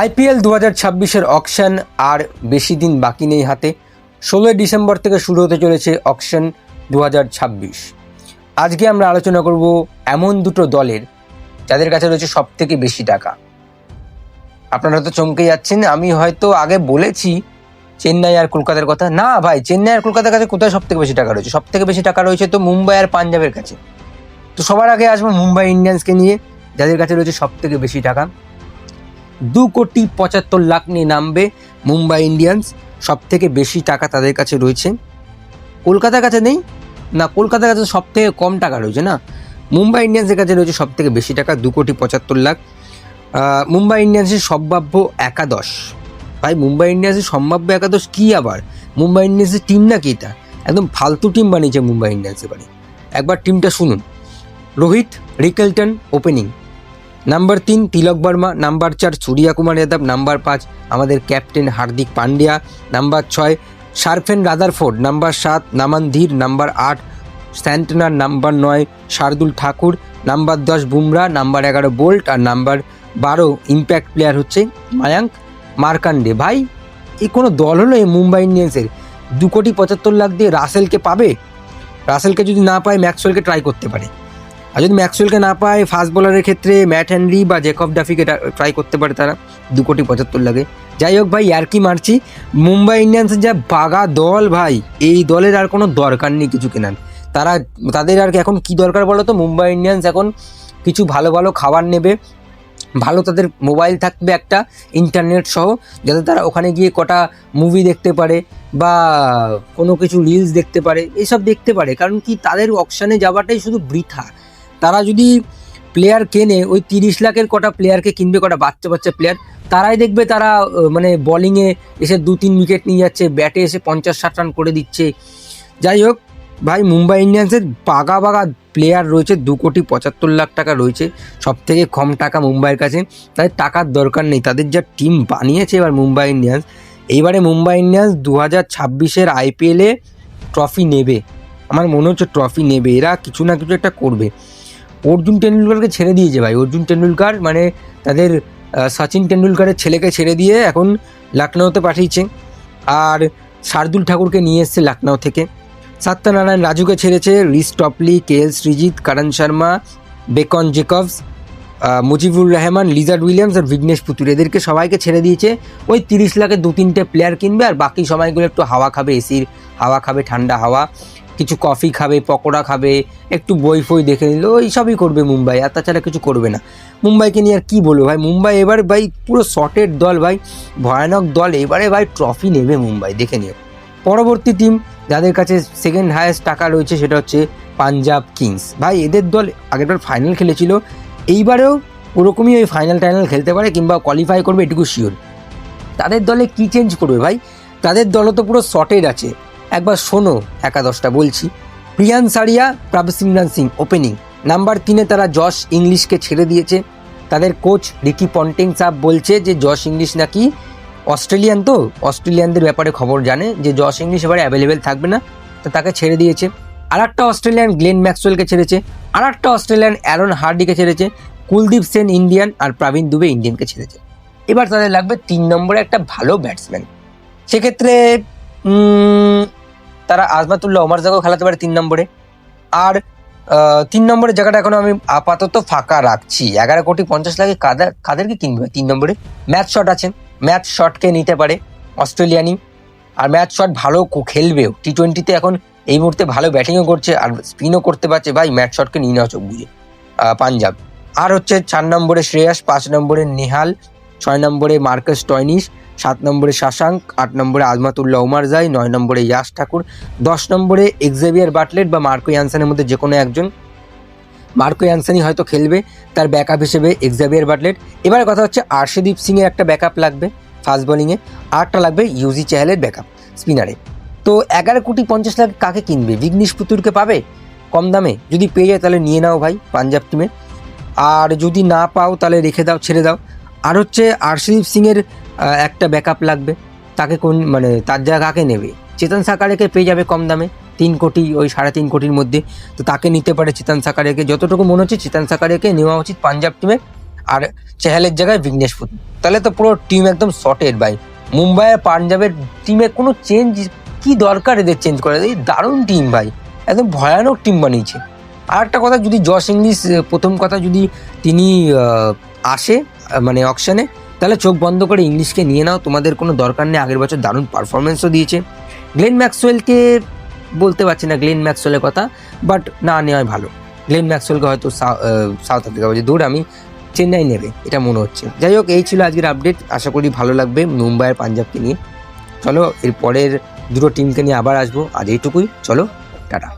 IPL দু হাজার ছাব্বিশের অকশন আর বেশি দিন বাকি নেই হাতে। ষোলোই ডিসেম্বর থেকে শুরু হতে চলেছে অকশন দু হাজার ছাব্বিশ। আজকে আমরা আলোচনা করব এমন দুটো দলের যাদের কাছে রয়েছে সব থেকে বেশি টাকা। আপনারা তো চমকে যাচ্ছেন, আমি হয়তো আগে বলেছি চেন্নাই আর কলকাতার কথা। না ভাই, চেন্নাই আর কলকাতার কাছে কোথায় সব থেকে বেশি টাকা রয়েছে? সব থেকে বেশি টাকা রয়েছে তো মুম্বাই আর পাঞ্জাবের কাছে। তো সবার আগে আসব মুম্বাই ইন্ডিয়ান্সকে নিয়ে, যাদের কাছে রয়েছে সব থেকে বেশি টাকা। দু কোটি পঁচাত্তর লাখ নিয়ে নামবে মুম্বাই ইন্ডিয়ান্স। সব থেকে বেশি টাকা তাদের কাছে রয়েছে। কলকাতার কাছে নেই? না, কলকাতার কাছে সব থেকে কম টাকা রয়েছে না? মুম্বাই ইন্ডিয়ান্সের কাছে রয়েছে সব থেকে বেশি টাকা, দু কোটি পঁচাত্তর লাখ। মুম্বাই ইন্ডিয়ান্সের সম্ভাব্য একাদশ। ভাই, মুম্বাই ইন্ডিয়ান্সের সম্ভাব্য একাদশ কী আবার? মুম্বাই ইন্ডিয়ান্সের টিম না নাকি এটা? একদম ফালতু টিম বানিয়েছে মুম্বাই ইন্ডিয়ান্স এবারে। একবার টিমটা শুনুন। রোহিত, রিকেলটন ওপেনিং নাম্বার তিন, তিলক বর্মা। নাম্বার চার, সূর্যা কুমার যাদব। নাম্বার পাঁচ, আমাদের ক্যাপ্টেন হার্দিক পান্ডিয়া। নাম্বার ছয়, শারফেন রাদারফোর্ড। নাম্বার সাত, নামান ধীর। নাম্বার আট, স্যান্টনার। নাম্বার নয়, শার্দুল ঠাকুর। নাম্বার দশ, বুমরা। নাম্বার এগারো, বোল্ট। আর নাম্বার বারো ইম্প্যাক্ট প্লেয়ার হচ্ছে মায়াঙ্ক মার্কান্ডে। ভাই এই কোনো দল হলো এই মুম্বাই ইন্ডিয়ান্সের? দু কোটি পঁচাত্তর লাখ দিয়ে রাসেলকে পাবে? রাসেলকে যদি না পায়, ম্যাক্সওয়েলকে ট্রাই করতে পারে। আর যদি ম্যাক্সওয়েলকে না পায় ফাস্ট বোলারের ক্ষেত্রে ম্যাট হ্যানরি বা জেকব ডাফিকে ট্রাই করতে পারে তারা। দু কোটি পঁচাত্তর লাগে যাই হোক ভাই, আর কি মারছি? মুম্বাই ইন্ডিয়ান্সের যা বাগা দল ভাই, এই দলের আর কোনো দরকার নেই কিছু কেনার। তারা, তাদের আর এখন কি দরকার বলো তো? মুম্বাই ইন্ডিয়ান্স এখন কিছু ভালো ভালো খাবার নেবে। ভালো তাদের মোবাইল থাকবে একটা ইন্টারনেট সহ, যাতে তারা ওখানে গিয়ে কটা মুভি দেখতে পারে বা কোনো কিছু রিলস দেখতে পারে। এইসব দেখতে পারে। কারণ কি? তাদের অকশানে যাওয়াটাই শুধু বৃথা। তারা যদি প্লেয়ার কেনে, ওই তিরিশ লাখের কটা প্লেয়ারকে কিনবে, কটা বাচ্চা বাচ্চা প্লেয়ার তারাই দেখবে তারা মানে বলিংয়ে এসে দু তিন উইকেট নিয়ে যাচ্ছে ব্যাটে এসে পঞ্চাশ ষাট রান করে দিচ্ছে। যাই হোক, ভাই, মুম্বাই ইন্ডিয়ান্সের বাগা বাগা প্লেয়ার রয়েছে, দু কোটি পঁচাত্তর লাখ টাকা রয়েছে সব থেকে কম টাকা মুম্বাইয়ের কাছে। তাদের টাকার দরকার নেই, তাদের যা টিম বানিয়েছে এবার মুম্বাই ইন্ডিয়ান্স, এইবারে মুম্বাই ইন্ডিয়ান্স দু হাজার ছাব্বিশের আইপিএলে ট্রফি নেবে। আমার মনে হচ্ছে ট্রফি নেবে, এরা কিছু না কিছু একটা করবে। অর্জুন টেন্ডুলকারকে ছেড়ে দিয়েছে ভাই। অর্জুন টেন্ডুলকার মানে তাদের সচিন টেন্ডুলকারের ছেলেকে ছেড়ে দিয়ে এখন লখনৌতে পাঠিয়েছে। আর শার্দুল ঠাকুরকে নিয়ে এসছে লখনৌ থেকে। সত্যনারায়ণ রাজুকে ছেড়েছে Reece Topley, K L Srijith Karn Sharma, Bevon Jacobs Mujibur Rahman, Lizaad Williams আর বিঘ্নেশ পুতুর এদেরকে সবাইকে ছেড়ে দিয়েছে। ওই তিরিশ লাখে দু তিনটে প্লেয়ার কিনবে আর বাকি সময়গুলো একটু হাওয়া খাবে, এসির হাওয়া খাবে, ঠান্ডা হাওয়া। কিছু কফি খাবে, পকোড়া খাবে, একটু বই ফই দেখে নিল এইসবই করবে মুম্বাই, আর তাছাড়া কিছু করবে না। মুম্বাইকে নিয়ে আর কী বলব ভাই? মুম্বাই এবার ভাই পুরো শর্টের দল ভাই, ভয়ানক দল। এবারে ভাই ট্রফি নেবে মুম্বাই, দেখে নিও। পরবর্তী টিম যাদের কাছে সেকেন্ড হায়েস্ট টাকা রয়েছে সেটা হচ্ছে পাঞ্জাব কিংস ভাই, এদের দল আগেরবার ফাইনাল খেলেছিল, এইবারেও ওরকমই ওই ফাইনাল টাইনাল খেলতে পারে কিংবা কোয়ালিফাই করবে, এটুকু শিওর তাদের দলে কি চেঞ্জ করবে ভাই? তাদের দলও তো পুরো শর্টেড আছে। একবার শোনো, একাদশটা বলছি। প্রিয়ান সারিয়া প্রভসিমরান সিং ওপেনিং নাম্বার তিনে তারা জশ ইংলিশকে ছেড়ে দিয়েছে। তাদের কোচ রিকি পন্টিং সাহ বলছে যে জশ ইংলিশ নাকি অস্ট্রেলিয়ান তো? অস্ট্রেলিয়ানদের ব্যাপারে খবর জানে যে জশ ইংলিশ এবারে অ্যাভেলেবেল থাকবে না, তো তাকে ছেড়ে দিয়েছে। আর একটা অস্ট্রেলিয়ান গ্লেন ম্যাক্সওয়েলকে ছেড়েছে। আর একটা অস্ট্রেলিয়ান অ্যারন হার্ডিকে ছেড়েছে। কুলদীপ সেন ইন্ডিয়ান আর প্রবীণ দুবে ইন্ডিয়ানকে ছেড়েছে। এবার তাদের লাগবে তিন নম্বরে একটা ভালো ব্যাটসম্যান সেক্ষেত্রে তারা আজমাতুল্লাহ ওমার জায়গাও খেলাতে পারে তিন নম্বরে। আর তিন নম্বরের জায়গাটা এখন আমি আপাতত ফাঁকা রাখছি। এগারো কোটি পঞ্চাশ লাখে কাদের, কাদেরকে কিনবে তিন নম্বরে? ম্যাচ শট আছেন। ম্যাচ শটকে নিতে পারে অস্ট্রেলিয়ানি। আর ম্যাচ শট ভালো খেলবেও। টি টোয়েন্টিতে এখন এই মুহূর্তে ভালো ব্যাটিংও করছে আর স্পিনও করতে পারছে। ভাই, ম্যাচ শটকে নিয়ে নেওয়া চোখ বুঝে। পাঞ্জাব। আর হচ্ছে চার নম্বরে শ্রেয়াস, পাঁচ নম্বরে নেহাল, ছয় নম্বরে মার্কাস টয়নিস সাত নম্বরে শাশাঙ্ক, আট নম্বরে আজমাতুল্লাহ ওমার জাই নয় নম্বরে ইয়াস ঠাকুর, দশ নম্বরে এক্সেভিয়ার বাটলেট বা মার্কো ইয়ানসানের মধ্যে যে কোনো একজন। মার্কো ইয়ানসানই হয়তো খেলবে, তার ব্যাকআপ হিসেবে এক্সাভিয়ার বাটলেট। এবারে কথা হচ্ছে আর্শদীপ সিংয়ের একটা ব্যাকআপ লাগবে ফাস্ট বোলিংয়ে একটা লাগবে ইউজি চেহালের ব্যাকআপ স্পিনারে তো এগারো কোটি পঞ্চাশ লাখ কাকে কিনবে? বিঘ্নিশ পুতুরকে পাবে? কম দামে? যদি পেয়ে যায় তাহলে নিয়ে নাও ভাই, পাঞ্জাব টিমে আর যদি না পাও তাহলে রেখে দাও, ছেড়ে দাও। আর হচ্ছে আর্শদীপ সিংয়ের একটা ব্যাকআপ লাগবে। তাকে কোন মানে তার জায়গা কাকে নেবে? চেতন সাকারেকে পেয়ে যাবে কম দামে, তিন কোটি, ওই সাড়ে তিন কোটির মধ্যে। তো তাকে নিতে পারে চেতন সাকারেকে। যতটুকু মনে হচ্ছে চেতন সাকারেকে নেওয়া উচিত পাঞ্জাব টিমে আর চেহালের জায়গায় বিঘ্নেশ পুত। তাহলে তো পুরো টিম একদম শর্টেড ভাই মুম্বাই আর পাঞ্জাবের টিমে কোনো চেঞ্জ কি দরকার এদের চেঞ্জ করে এই দারুণ টিম ভাই। একদম ভয়ানক টিম বানিয়েছে। আর একটা কথা, যদি জশ ইংলিশ প্রথম কথা যদি তিনি আসে মানে অকশনে তাহলে চোখ বন্ধ করে ইংলিশকে নিয়ে নাও, তোমাদের কোনো দরকার নেই। আগের বছর দারুণ পারফরমেন্সও দিয়েছে। গ্লেন ম্যাক্সওয়েলকে বলতে পারছি না গ্লেন ম্যাক্সওয়েলের কথা বাট না নেওয়াই ভালো। গ্লেন ম্যাক্সওয়েলকে হয়তো সাউথ আফ্রিকা বলছে দূর আমি চেন্নাই নেবে, এটা মনে হচ্ছে। যাই হোক, এই ছিল আজকের আপডেট আশা করি ভালো লাগবে মুম্বাই আর পাঞ্জাবকে নিয়ে। চলো, এর পরের দুটো টিমকে নিয়ে আবার আসব। আজ এইটুকুই। চলো, টাটা।